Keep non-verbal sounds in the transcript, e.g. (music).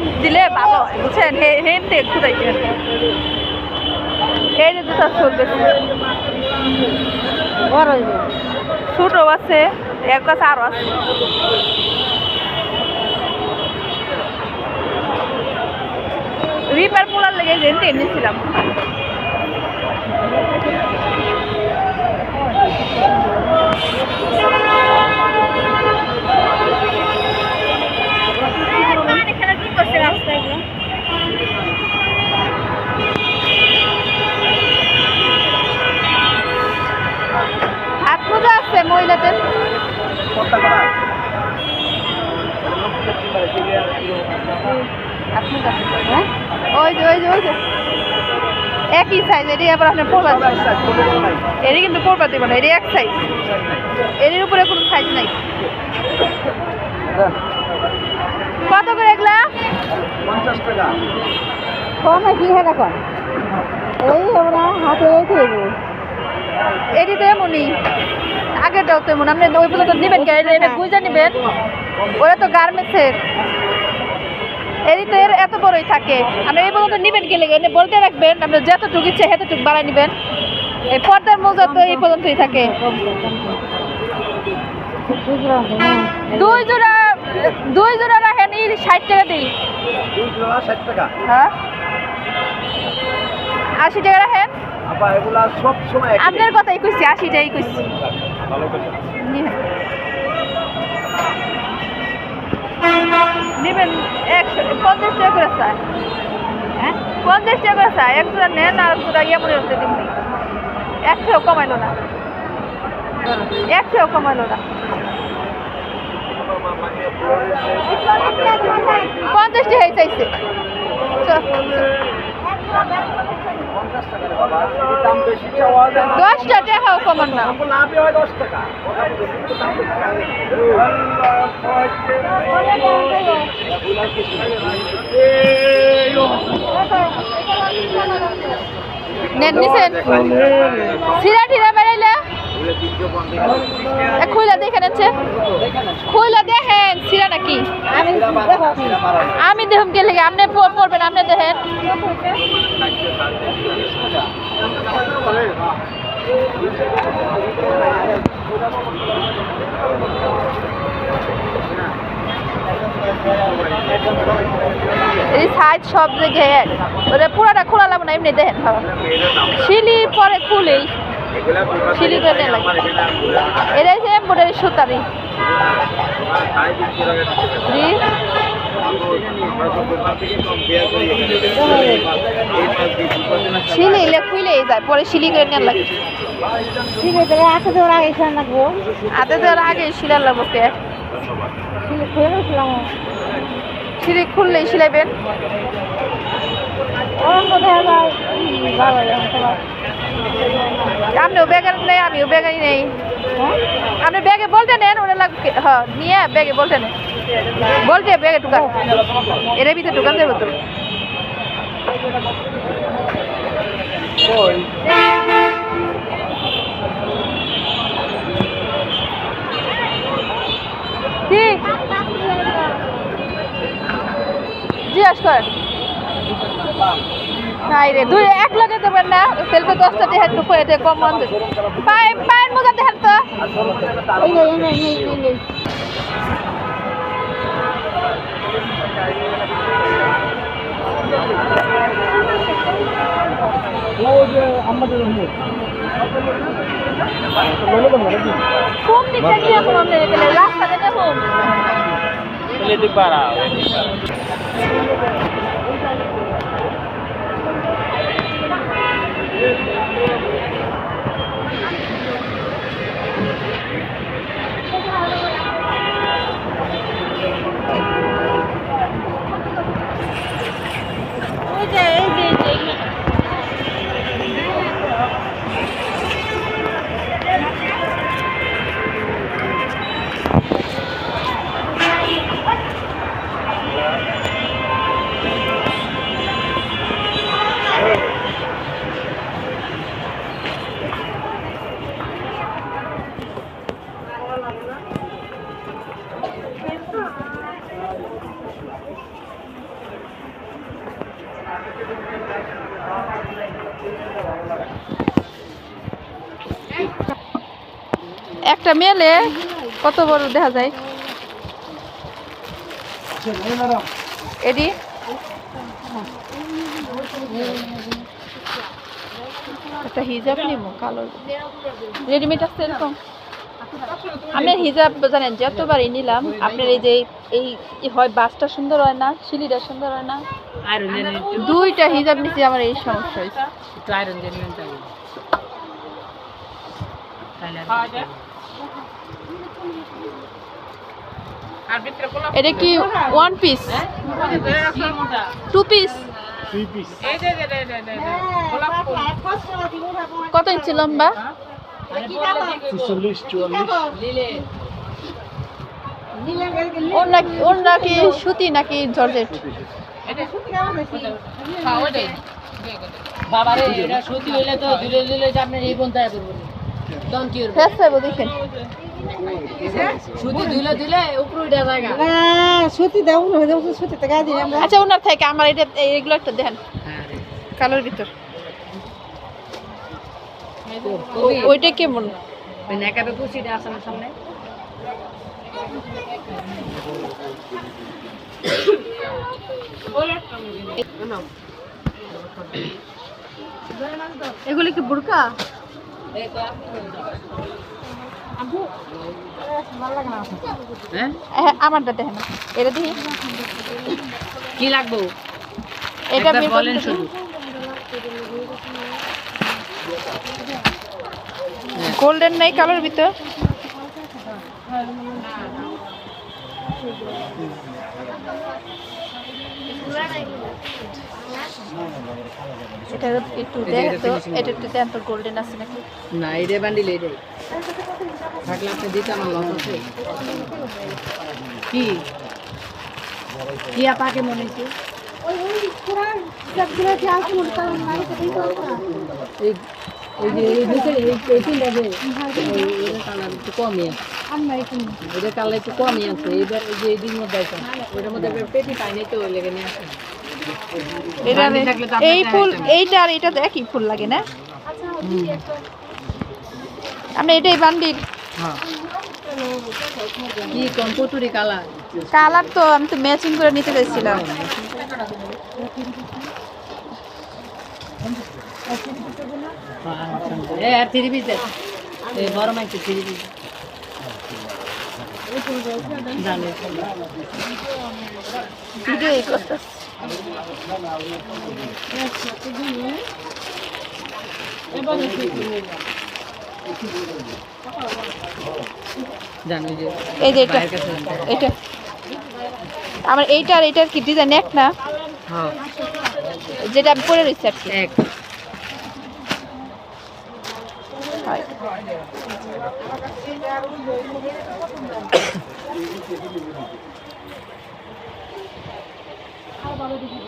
Design দিলে ভালো হয় বুঝছেন? হেন থেকে খুদাইছেন এই যে জুতা চলবে বড় হইবে ছোটো আছে এক কাছে আরও আছে। রিপার পোলার লেগে যে এনেছিলাম। হ্যাঁ? ওই যে যে যে। একই সাইজ এটি আবার আপনার এটি কিন্তু পড়বা দিব না, এটি এক সাইজ এটির উপরে কোনো সাইজ নাই। কত করে কমে কি কম এই না হাতে খেয়ে এটি তো এমনই। আগেরটাও তো এমন। আপনি ওই পর্যন্ত নেবেন কে? এটা বুঝে নেবেন। ওরা তো গার্মেন্টসের। এরই তো এর এত বড়ই থাকে। আপনি এই পর্যন্ত নেবেন লেগে? এনে বলতে রাখবেন আপনি যতটুকু ইচ্ছে সেতটুকু বাড়াই নেবেন। এই পর্দার মোজা তো এই পর্যন্তই থাকে। দুই জোড়া দুই জোড়া রাখেন এই ষাট টাকা দিই। হ্যাঁ? আশি টাকা রাখেন। আবার এগুলা সব সময় আপনার কথাই কইছি আশিটাই কইছি। ভালো করে নিবেন। নেবেন একশো পঞ্চাশ টাকা করে চায় হ্যাঁ? পঞ্চাশ টাকা করে চায় এক জোড়া নেন আর এক জোড়া ইয়ে মনে হচ্ছে দিন। একশো কমাইলো না। একশো কমাইলো না। পঞ্চাশ টাকাই চাইছে। টাকা দশটা টাকাও কমান না টাকা। নেন নিছেন সিরা ঠিরা বেড়াইলে দেখে দেখেন সিরা নাকি আমি দেখুন লেগে, আপনি পড়বেন আপনি দেখেন। এই সাইজ সব জায়গায় পুরাটা খোলা লাগবে না, এমনি দেখেন, বাবা। পরে খুলেই। শিলি নেওয়া লাগে। এটা হচ্ছে এম্বয়ডারি সুতারি। জি। শিলিলে খুলেই যায়, পরে শিলি করে নেওয়া লাগে। ঠিক আছে আটটা দেওয়ার আগে খেয়াল রাখব হাতে দেওয়ার আগে শিলার লাগবো কে? শিলি খুললেই ওর মধ্যে আবার বাবা আপনিও ব্যাগের নেই, আমিও ব্যাগে নেই। আপনি ব্যাগে বলতে নেন ওটা লাগবে হ্যাঁ নিয়ে ব্যাগে বলতে নেন। বলতে ব্যাগে ঢুকান। এর ভিতরে ঢুকান দেবো তো। জিজ্ঞাস করেন নাই রে দুই এক লগে দেবেন না। সেলফে দশটা দিয়ে একটু করে দিয়ে কম মন পায়ে পায়ের মোজা দেখেন তো। এই যে এই একটা মেলে কত বড় দেখা যায়? এডি? একটা হিজাব নিব কালো। রেডিমেড আছে এরকম? আমি হিজাব জানেন যতবারই নিলাম আপনার এই যে এই হয় বাসটা সুন্দর হয় না সিলিটা সুন্দর হয় না? দুইটা হিজাব নিচ্ছি আমার এই সমস্যা হয়েছে। এটা কি ওয়ান পিস টু পিস কত ইঞ্চি লম্বা? ওর নাকি ওর নাকি সুতি নাকি জর্জেট? বাবারে এটা সত্যি হইলে তো দিলে দিলে যে আপনার এই করব। কি করব দেখেন। সুতি সুতি আমরা। আচ্ছা ওনার থেকে আমার এটা এগুলো একটা দেখেন কালোর ভিতর। ওইটা কেমন? নেকাবে আছে না সামনে। এগুলো কি বুড়কা? হ্যাঁ? আমারটা দেখেন। এটা দেখি। কি লাগবো? এটা বলেন শুধু। গোল্ডেন নাই কালোর ভিতর? এটা একটু দেখ তো এটা একটু দেন তো গোল্ডেন আছে নাকি? না এটা বান্ডিল এটাই থাকলে আপনি দিতে আমার লস আছে। কি? কি আপাকে মনে হচ্ছে? এই এই যে এই ভিতরে এই এই তিনটা যে এই- কালার একটু কমই আছে। এটার কালার একটু কমই আছে। এইবার এই যে মধ্যে আছে। ওইটার মধ্যে পেটি পাই নাই তো ওই লেগে নিয়ে আসে। এই ফুল এইটা আর এটা একই ফুল লাগে না? আপনি এটাই কি কম্পুটুরি কালার? কালার তো আমি তো ম্যাচিং করে নিতে চাইছিলাম। আর থ্রি পিস বড় মাইকে থ্রি পিস এই যে এটা। এটা। আমার এইটা আর এইটার কি ডিজাইন এক না? হ্যাঁ। যেটা আমি পরে রয়েছি আর কি এক হয়। (coughs)